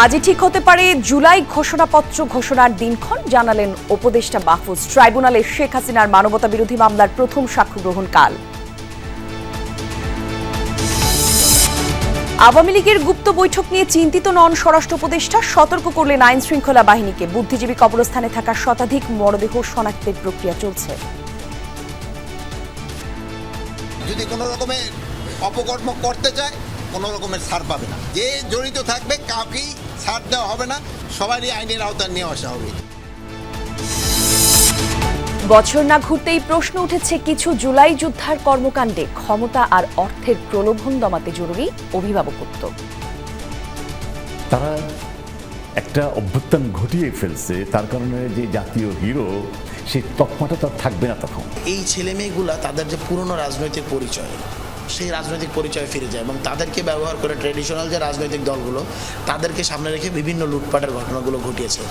আজই ঠিক হতে পারে জুলাই ঘোষণাপত্র ঘোষণার দিনক্ষণ, জানালেন উপদেষ্টা মাহফুজ। ট্রাইব্যুনালে শেখ হাসিনার মানবতা বিরোধী মামলার প্রথম সাক্ষ্য গ্রহণ কাল। আওয়ামী লীগের গুপ্ত বৈঠক নিয়ে চিন্তিত নন স্বরাষ্ট্র উপদেষ্টা। সতর্ক করলেন আইন শৃঙ্খলা বাহিনীকে। বুদ্ধিজীবী কবরস্থানে থাকা শতাধিক মরদেহ শনাক্তের প্রক্রিয়া চলছে। যদি কোনো রকমের অপকর্ম করতে চায় কোনো রকমের ছাড় পাবে না। যে জড়িত থাকবে কাউকেই ছাড় দেওয়া হবে না। সবারই আইনের আওতায় নিয়ে আসা হবে। বছর না ঘুরতেই প্রশ্ন উঠেছে কিছু জুলাই যুদ্ধার কর্মকাণ্ডে ক্ষমতা আর অর্থের প্রলোভন দমাতে জরুরি অভিভাবকত্ব। তারা একটা অভ্যুত্থান ঘটিয়ে ফেলছে তার কারণে যে জাতীয় হিরো সেই তকমাটা তার থাকবে না তখন। এই ছেলে মেয়েগুলা তাদের যে পুরনো রাজনৈতিক পরিচয় সেই রাজনৈতিক পরিচয় ফিরে যায় এবং তাদেরকে ব্যবহার করে ট্রেডিশনাল যে রাজনৈতিক দলগুলো, তাদেরকে সামনে রেখে বিভিন্ন লুটপাটের ঘটনাগুলো ঘটিয়েছে।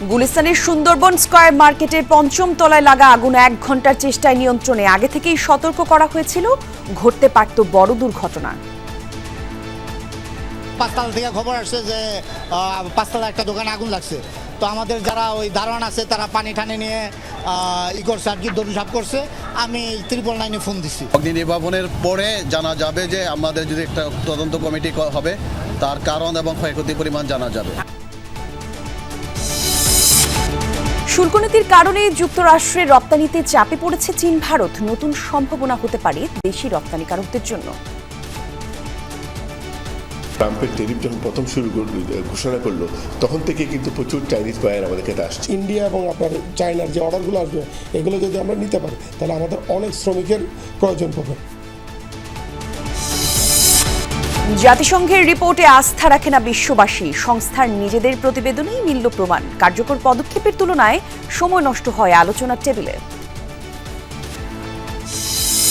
গুলিস্তানের সুন্দরবন স্কয়ার মার্কেটের পঞ্চম তলায় লাগা আগুন এক ঘণ্টার চেষ্টায় নিয়ন্ত্রণে আগে থেকেই সতর্ক করা হয়েছিল। ঘটতে পারত বড় দুর্ঘটনা। পাঁচতলা থেকে খবর আসছে যে পাঁচতলা একটা দোকানে আগুন লাগছে। তো আমাদের যারা ওই দারোয়ান আছে তারা পানি টানি নিয়ে ই করছে আর কি দরিসাপ করছে। আমি ত্রিপল নাইনে ফোন দিচ্ছি অগ্নি নির্বাপনের পরে জানা যাবে যে আমাদের যদি একটা তদন্ত কমিটি হবে তার কারণ এবং ক্ষয়ক্ষতির পরিমাণ জানা যাবে। শুল্কনীতির কারণে যুক্তরাষ্ট্রের রপ্তানিতে চাপে পড়েছে চীন ভারত। নতুন সম্ভাবনা হতে পারে দেশি রপ্তানিকারকদের জন্য। ট্রাম্পের টেরিফ যখন প্রথম শুরু ঘোষণা করল তখন থেকে কিন্তু প্রচুর চাইনিজ বায়ার আমাদের কাছে আসছে। ইন্ডিয়া এবং আপনার চায়নার যে অর্ডারগুলো আসবে এগুলো যদি আমরা নিতে পারি তাহলে আমাদের অনেক শ্রমিকের প্রয়োজন পড়বে। জাতিসংঘের রিপোর্টে আস্থা রাখে না বিশ্ববাসী। সংস্থার নিজেদের প্রতিবেদনেই মিলল প্রমাণ। কার্যকর পদক্ষেপের তুলনায় সময় নষ্ট হয় আলোচনার টেবিলে।